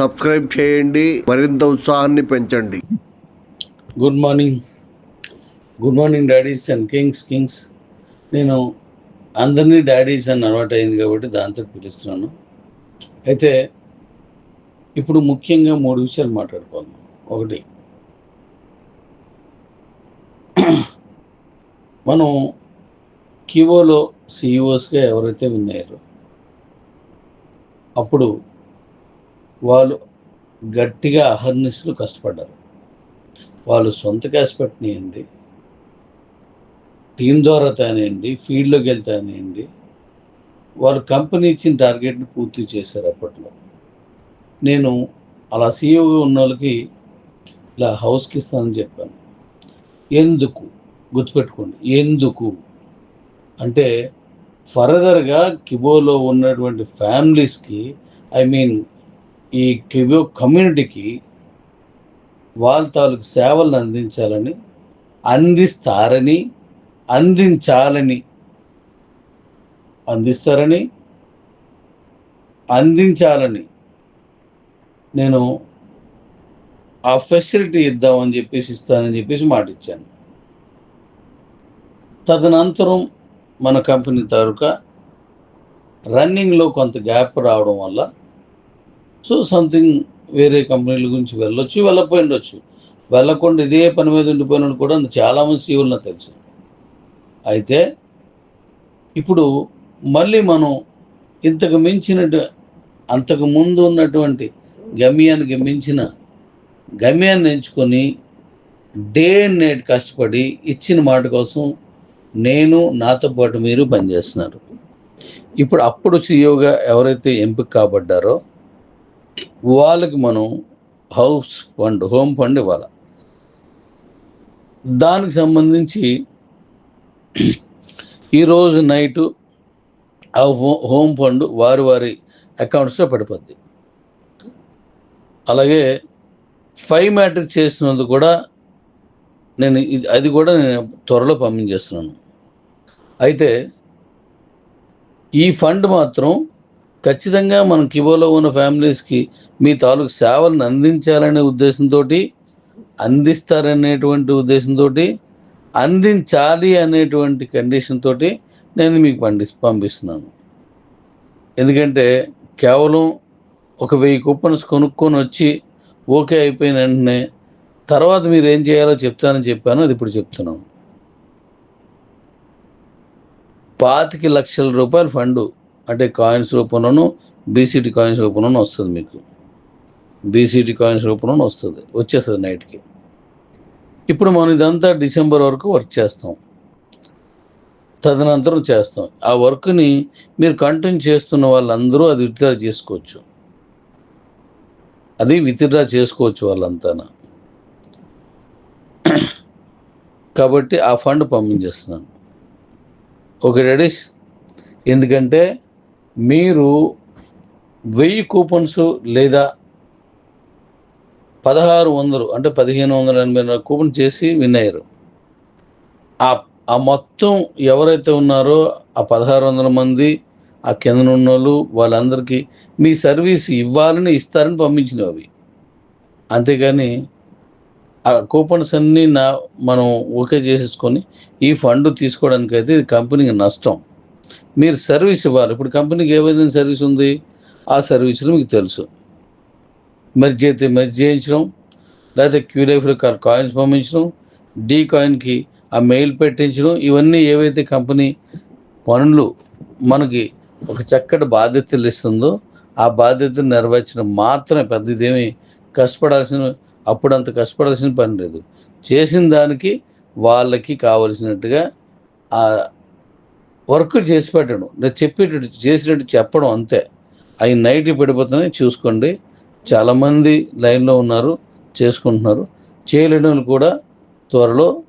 Subscribe చేయండి మరింత ఉత్సాహాన్ని పెంచండి. Good morning good morning daddies and kings kings నేను అందరినీ డాడీస్ అని అలవాటు అయింది కాబట్టి దాంతో పిలుస్తున్నాను. అయితే ఇప్పుడు ముఖ్యంగా మూడు విషయాలు మాట్లాడుకోవాలి. ఒకటి మనం కివోలో సిఇఓస్గా ఎవరైతే విన్నారో అప్పుడు వాళ్ళు గట్టిగా అహర్నిశలు కష్టపడ్డారు. వాళ్ళు సొంత క్యాష్ పెట్టనియండి. టీం ద్వారా తానేయండి. ఫీల్డ్లోకి వెళ్తానేయండి వాళ్ళు కంపెనీ ఇచ్చిన టార్గెట్ని పూర్తి చేశారు అప్పట్లో. నేను అలా సీఈఓగా ఉన్న వాళ్ళకి ఇలా హౌస్కి ఇస్తానని చెప్పాను. ఎందుకు? గుర్తుపెట్టుకోండి. ఎందుకు? అంటే ఫర్దర్గా కిబోలో ఉన్నటువంటి ఫ్యామిలీస్కి ఐ మీన్ ఈ కివ్యో కమ్యూనిటీకి వాళ్ళ తాలూకు సేవలను అందించాలని అందిస్తారని అందించాలని అందిస్తారని అందించాలని నేను ఆ ఫెసిలిటీ ఇద్దామని చెప్పేసి ఇస్తానని చెప్పేసి మాట ఇచ్చాను తదనంతరం మన కంపెనీ తాలూకా రన్నింగ్లో కొంత గ్యాప్ రావడం వల్ల సో సంథింగ్ వేరే కంపెనీల గురించి వెళ్ళొచ్చు వెళ్ళకపోయి ఉండొచ్చు వెళ్ళకుండా ఇదే పని మీద ఉండిపోయిన కూడా చాలామంది సీవులు నాకు తెలుసు. అయితే ఇప్పుడు మళ్ళీ మనం ఇంతకు మించిన అంతకు ముందు ఉన్నటువంటి గమ్యానికి మించిన గమ్యాన్ని ఎంచుకొని డే అండ్ నైట్ కష్టపడి ఇచ్చిన మాట కోసం నేను నాతో పాటు మీరు పనిచేస్తున్నారు. ఇప్పుడు అప్పుడు సీఈఓగా ఎవరైతే ఎంపిక కాబడ్డారో వాళ్ళకి మనం హౌస్ ఫండ్ హోమ్ ఫండ్ ఇవ్వాలి? దానికి సంబంధించి ఈరోజు నైటు ఆ హోమ్ ఫండ్ వారి వారి అకౌంట్స్లో పడిపోద్ది. అలాగే ఫైవ్ మ్యాట్రిక్ చేసినందుకు కూడా నేను ఇది- అది కూడా నేను త్వరలో పంపించేస్తున్నాను. అయితే ఈ ఫండ్ మాత్రం ఖచ్చితంగా మన కిబోలో ఉన్న ఫ్యామిలీస్కి మీ తాలూకు సేవలను అందించాలనే ఉద్దేశంతో అందిస్తారనేటువంటి ఉద్దేశంతో అందించాలి అనేటువంటి కండిషన్ తోటి నేను మీకు పండి పంపిస్తున్నాను. ఎందుకంటే కేవలం ఒక వెయ్యి కూపన్స్ కొనుక్కొని వచ్చి ఓకే అయిపోయిన వెంటనే తర్వాత మీరు ఏం చేయాలో చెప్తానని చెప్పాను అది ఇప్పుడు చెప్తున్నాను. పాతిక లక్షల రూపాయలు ఫండు అంటే కాయిన్స్ రూపంలోనూ బీసీటీ కాయిన్స్ రూపంలోనూ వస్తుంది మీకు. బీసీటీ కాయిన్స్ రూపంలోనూ వస్తుంది. వచ్చేస్తుంది నైట్కి ఇప్పుడు మనం ఇదంతా డిసెంబర్ వరకు వర్క్ చేస్తాం. తదనంతరం చేస్తాం. ఆ వర్క్ని మీరు కంటిన్యూ చేస్తున్న వాళ్ళందరూ అది విత్డ్రా చేసుకోవచ్చు. అది విత్డ్రా చేసుకోవచ్చు వాళ్ళంతా కాబట్టి ఆ ఫండ్ పంపించేస్తున్నాను. ఓకే రెడీస్ ఎందుకంటే మీరు వెయ్యి కూపన్స్ లేదా పదహారు వందలు అంటే పదిహేను వందల ఎనభై నాలుగు కూపన్ చేసి విన్ అయ్యారు. ఆ ఆ మొత్తం ఎవరైతే ఉన్నారో ఆ పదహారు వందల మంది ఆ కింద ఉన్న వాళ్ళు వాళ్ళందరికీ మీ సర్వీస్ ఇవ్వాలని ఇస్తారని పంపించినవి. అవి అంతేగాని ఆ కూపన్స్ అన్నీ నా మనం ఓకే చేసేసుకొని ఈ ఫండ్ తీసుకోవడానికైతే ఇది కంపెనీకి నష్టం. మీరు సర్వీస్ ఇవ్వాలి. ఇప్పుడు కంపెనీకి ఏ విధంగా సర్వీస్ ఉంది? ఆ సర్వీసులు మీకు తెలుసు. మెర్జ్ అయితే మెర్జ్ చేయించడం లేకపోతే క్యూలైఫ్లో కాయిన్స్ పంపించడం డీ కాయిన్కి ఆ మెయిల్ పెట్టించడం ఇవన్నీ ఏవైతే కంపెనీ పనులు మనకి ఒక చక్కటి బాధ్యతలు ఇస్తుందో ఆ బాధ్యతను నెరవేర్చడం మాత్రమే పెద్ద ఇదేమి కష్టపడాల్సిన అప్పుడు అంత కష్టపడాల్సిన పని లేదు. చేసిన దానికి వాళ్ళకి కావలసినట్టుగా వర్క్ చేసి పెట్టడం నేను చెప్పేటట్టు చేసినట్టు చెప్పడం అంతే. అవి నైట్ పడిపోతున్నాయి చూసుకోండి. చాలామంది లైన్లో ఉన్నారు చేసుకుంటున్నారు. చేయలేని వాళ్ళు కూడా త్వరలో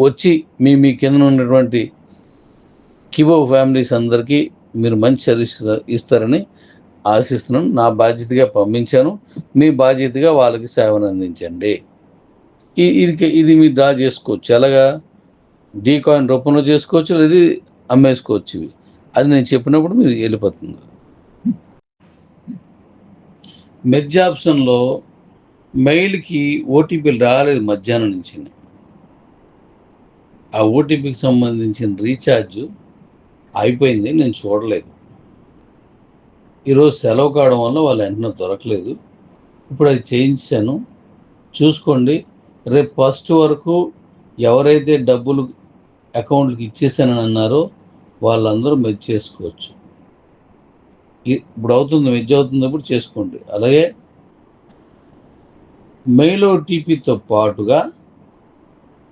వచ్చి మీ మీ కింద ఉన్నటువంటి కిబో ఫ్యామిలీస్ అందరికీ మీరు మంచి సర్వీస్ ఇస్తారని ఆశిస్తున్నాను. నా బాధ్యతగా పంపించాను. మీ బాధ్యతగా వాళ్ళకి సేవను అందించండి. ఈ- ఇది ఇది మీరు డ్రా చేసుకోవచ్చు. ఎలాగా? డీ కాయిన్ రూపంలో చేసుకోవచ్చు లేదా అమ్మేసుకోవచ్చు ఇవి. అది నేను చెప్పినప్పుడు మీరు వెళ్ళిపోతుంది. మెర్జ్ ఆప్షన్లో మెయిల్కి ఓటీపీలు రాలేదు మధ్యాహ్నం నుంచి. ఆ ఓటీపీకి సంబంధించిన రీఛార్జ్ అయిపోయింది నేను చూడలేదు. ఈరోజు సెలవు కావడం వల్ల వాళ్ళు వెంటనే దొరకలేదు. ఇప్పుడు అది చేయించాను. చూసుకోండి రేపు ఫస్ట్ వరకు ఎవరైతే డబ్బులు అకౌంట్కి ఇచ్చేసానని అన్నారో వాళ్ళందరూ మీరు చేసుకోవచ్చు. ఇప్పుడు అవుతుంది మెజ్ అవుతున్నప్పుడు చేసుకోండి. అలాగే మెయిల్ ఓటీపీతో పాటుగా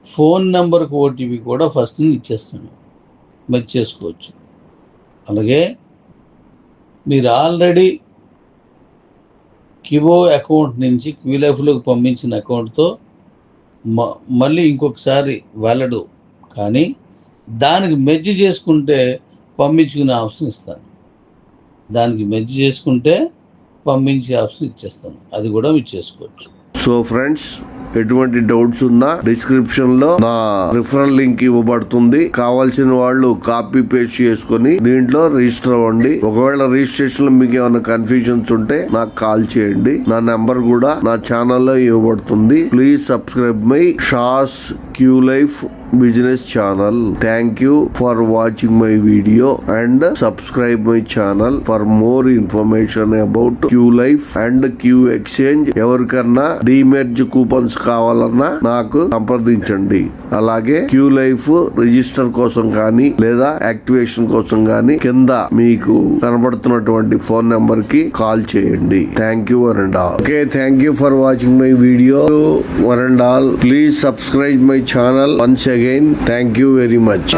ఫోన్ నెంబర్కి ఓటీపీ కూడా ఫస్ట్ నుంచి ఇచ్చేస్తాను. మెచ్ చేసుకోవచ్చు. అలాగే మీరు ఆల్రెడీ కివో అకౌంట్ నుంచి క్వీలైఫ్లోకి పంపించిన అకౌంట్తో మ మళ్ళీ ఇంకొకసారి వెళ్ళడు కానీ దానికి మెజ్జ చేసుకుంటే పంపించుకునే ఆప్షన్ ఇస్తాను. దానికి మెజ్జ చేసుకుంటే పంపించే ఆప్షన్ ఇచ్చేస్తాను. అది కూడా మీరు చేసుకోవచ్చు. సో ఫ్రెండ్స్ ఎటువంటి డౌట్స్ ఉన్నా డిస్క్రిప్షన్లో నా రిఫరల్ లింక్ ఇవ్వబడుతుంది. కావాల్సిన వాళ్ళు కాపీ పేస్ట్ చేసుకొని దీంట్లో రిజిస్టర్ అవ్వండి. ఒకవేళ రిజిస్ట్రేషన్లో మీకు ఏమైనా కన్ఫ్యూజన్స్ ఉంటే నాకు కాల్ చేయండి. నా నెంబర్ కూడా నా ఛానల్లో ఇవ్వబడుతుంది. Please subscribe my షాస్ Q life business channel thank you for watching my video and subscribe my channel for more information about Q life and Q exchange ఎవరికన్నా డిమెర్జ్ కూపన్స్ కావాలన్నా నాకు సంప్రదించండి. అలాగే క్యూ లైఫ్ రిజిస్టర్ కోసం కానీ లేదా యాక్టివేషన్ కోసం కానీ కింద మీకు కనబడుతున్నటువంటి ఫోన్ నెంబర్కి కాల్ చేయండి. Thank you one and all okay thank you for watching my video one and all please subscribe my channel once again thank you very much